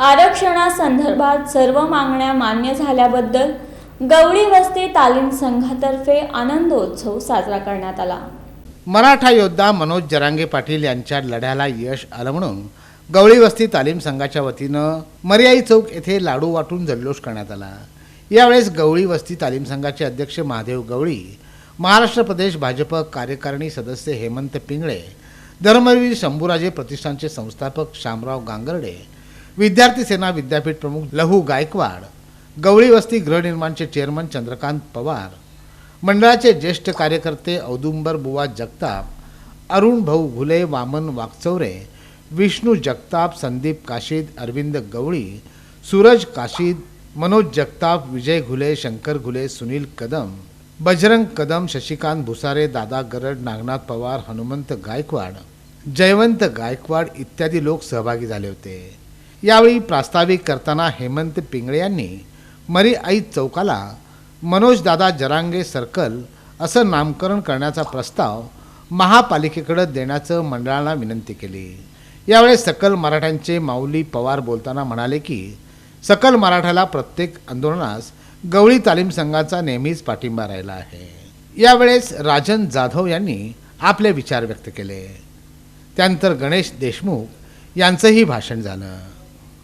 आरक्षणासंदर्भात सर्व मागण्या मान्य झाल्याबद्दल गवळी वस्ती तालीम संघातर्फे आनंदोत्सव साजरा करण्यात आला. मराठा योद्धा मनोज जरांगे पाटील यांच्या लढ्याला यश आलं म्हणून गवळी वस्ती तालीम संघाच्या वतीनं मर्याई चौक येथे लाडू वाटून जल्लोष करण्यात आला. यावेळेस गवळी वस्ती तालीम संघाचे अध्यक्ष महादेव गवळी महाराष्ट्र प्रदेश भाजप कार्यकारिणी सदस्य हेमंत पिंगळे धर्मवीर शंभूराजे प्रतिष्ठानचे संस्थापक शामराव गांगर्डे विद्यार्थी सेना विद्यापीठ प्रमुख लहू गायकवाड गवळी वस्ती गृहनिर्माणचे चेअरमन चंद्रकांत पवार मंडळाचे ज्येष्ठ कार्यकर्ते औदुंबर बुवा जगताप अरुण भाऊ घुले वामन वागचौरे विष्णू जगताप संदीप काशीद अरविंद गवळी सूरज काशीद मनोज जगताप विजय घुले शंकर घुले सुनील कदम बजरंग कदम शशिकांत भुसारे दादा गरड नागनाथ पवार हनुमंत गायकवाड जयवंत गायकवाड इत्यादी लोक सहभागी झाले होते. यावेळी प्रास्ताविक करताना हेमंत पिंगळे यांनी मरी आई चौकाला मनोजदादा जरांगे सर्कल असं नामकरण करण्याचा प्रस्ताव महापालिकेकडे देण्याचं मंडळाला विनंती केली. यावेळेस सकल मराठ्यांचे माऊली पवार बोलताना म्हणाले की सकल मराठाला प्रत्येक आंदोलनास गवळी तालीम संघाचा नेहमीच पाठिंबा राहिला आहे. यावेळेस राजन जाधव यांनी आपले विचार व्यक्त केले. त्यानंतर गणेश देशमुख यांचंही भाषण झालं.